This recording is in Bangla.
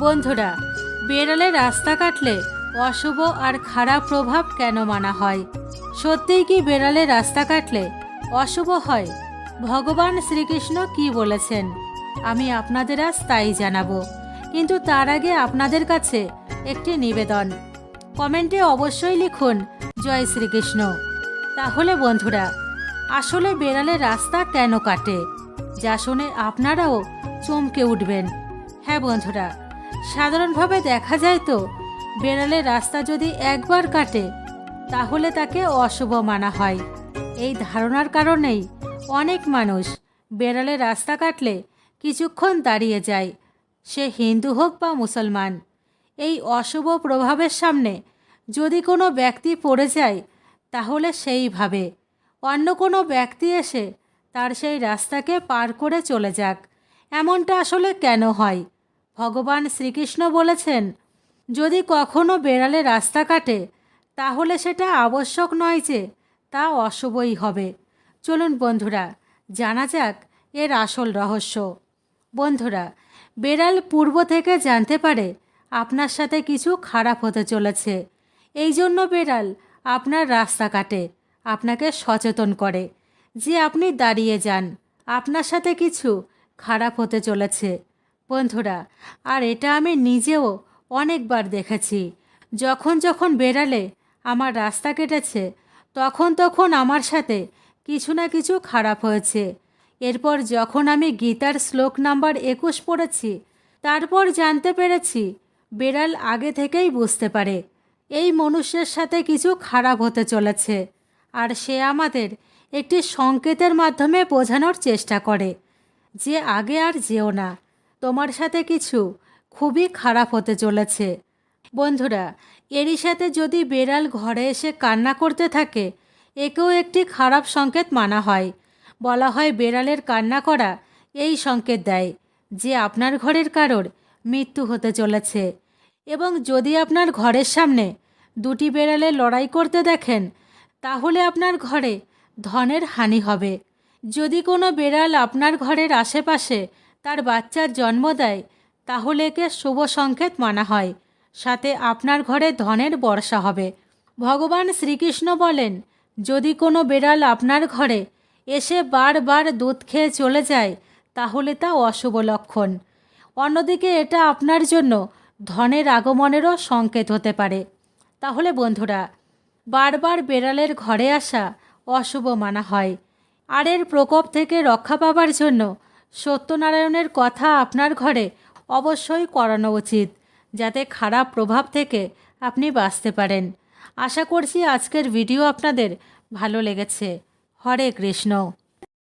বন্ধুরা, বেড়ালে রাস্তা কাটলে অশুভ আর খারাপ প্রভাব কেন মানা হয়? সত্যিই কি বেড়ালে রাস্তা কাটলে অশুভ হয়? ভগবান শ্রীকৃষ্ণ কি বলেছেন? আমি আপনাদের আজ তাই জানাব। কিন্তু তার আগে আপনাদের কাছে একটি নিবেদন। কমেন্টে অবশ্যই লিখুন, জয় শ্রীকৃষ্ণ। তাহলে বন্ধুরা, আসলে বেড়ালে রাস্তা কেন কাটে? যা শুনে আপনারাও চমকে উঠবেন। হ্যাঁ বন্ধুরা সাধারণভাবে দেখা যায় তো, বেড়ালের রাস্তা যদি একবার কাটে, তাহলে তাকে অশুভ মানা হয়। এই ধারণার কারণেই অনেক মানুষ বেড়ালের রাস্তা কাটলে কিছুক্ষণ দাঁড়িয়ে যায়, সে হিন্দু হোক বা মুসলমান। এই অশুভ প্রভাবের সামনে যদি কোনো ব্যক্তি পড়ে যায়, তাহলে সেইভাবে অন্য কোনো ব্যক্তি এসে তার সেই রাস্তাকে পার করে চলে যাক, এমনটা আসলে কেন হয়? ভগবান শ্রীকৃষ্ণ বলেছেন, যদি কখনো বেড়ালে রাস্তা কাটে, তাহলে সেটা আবশ্যক নয় যে তা অশুভই হবে। চলুন বন্ধুরা, জানা যাক এর আসল রহস্য। বন্ধুরা, বেড়াল পূর্ব থেকে জানতে পারে আপনার সাথে কিছু খারাপ হতে চলেছে। এই জন্য বেড়াল আপনার রাস্তা কাটে, আপনাকে সচেতন করে। যে আপনি দাঁড়িয়ে যান, আপনার সাথে কিছু খারাপ হতে চলেছে। বন্ধুরা, আর এটা আমি নিজেও অনেকবার দেখেছি। যখন যখন বেড়ালে আমার রাস্তা কেটেছে, তখন তখন আমার সাথে কিছু না কিছু খারাপ হয়েছে। এরপর যখন আমি গীতার শ্লোক নাম্বার একুশ পড়েছি, তারপর জানতে পেরেছি বেড়াল আগে থেকেই বুঝতে পারে, এই মনুষ্যের সাথে কিছু খারাপ হতে চলেছে, আর সে আমাদের একটি সংকেতের মাধ্যমে বোঝানোর চেষ্টা করে, যে আগে আর যেও না। তোমার সাথে কিছু খুবই খারাপ হতে চলেছে। বন্ধুরা, এরই সাথে যদি বেড়াল ঘরে এসে কান্না করতে থাকে, একেও একটি খারাপ সংকেত মানা হয়। বলা হয় বেড়ালের কান্না করা এই সংকেত দেয় যে আপনার ঘরের কারোর মৃত্যু হতে চলেছে। এবং যদি আপনার ঘরের সামনে দুটি বেড়ালে লড়াই করতে দেখেন, তাহলে আপনার ঘরে ধনের হানি হবে। যদি কোনো বেড়াল আপনার ঘরের আশেপাশে তার বাচ্চার জন্ম দেয়, তাহলে একে শুভ সংকেত মানা হয়। সাথে আপনার ঘরে ধনের বর্ষা হবে। ভগবান শ্রীকৃষ্ণ বলেন, যদি কোনো বেড়াল আপনার ঘরে এসে বারবার দুধ খেয়ে চলে যায়, তাহলে তা অশুভ লক্ষণ। অন্যদিকে এটা আপনার জন্য ধনের আগমনেরও সংকেত হতে পারে। তাহলে বন্ধুরা, বারবার বেড়ালের ঘরে আসা অশুভ মানা হয়। আর এর প্রকোপ থেকে রক্ষা পাবার জন্য সত্যনারায়ণের কথা আপনার ঘরে অবশ্যই করানো উচিত, যাতে খারাপ প্রভাব থেকে আপনি বাঁচতে পারেন। আশা করছি আজকের ভিডিও আপনাদের ভালো লেগেছে। হরে কৃষ্ণ।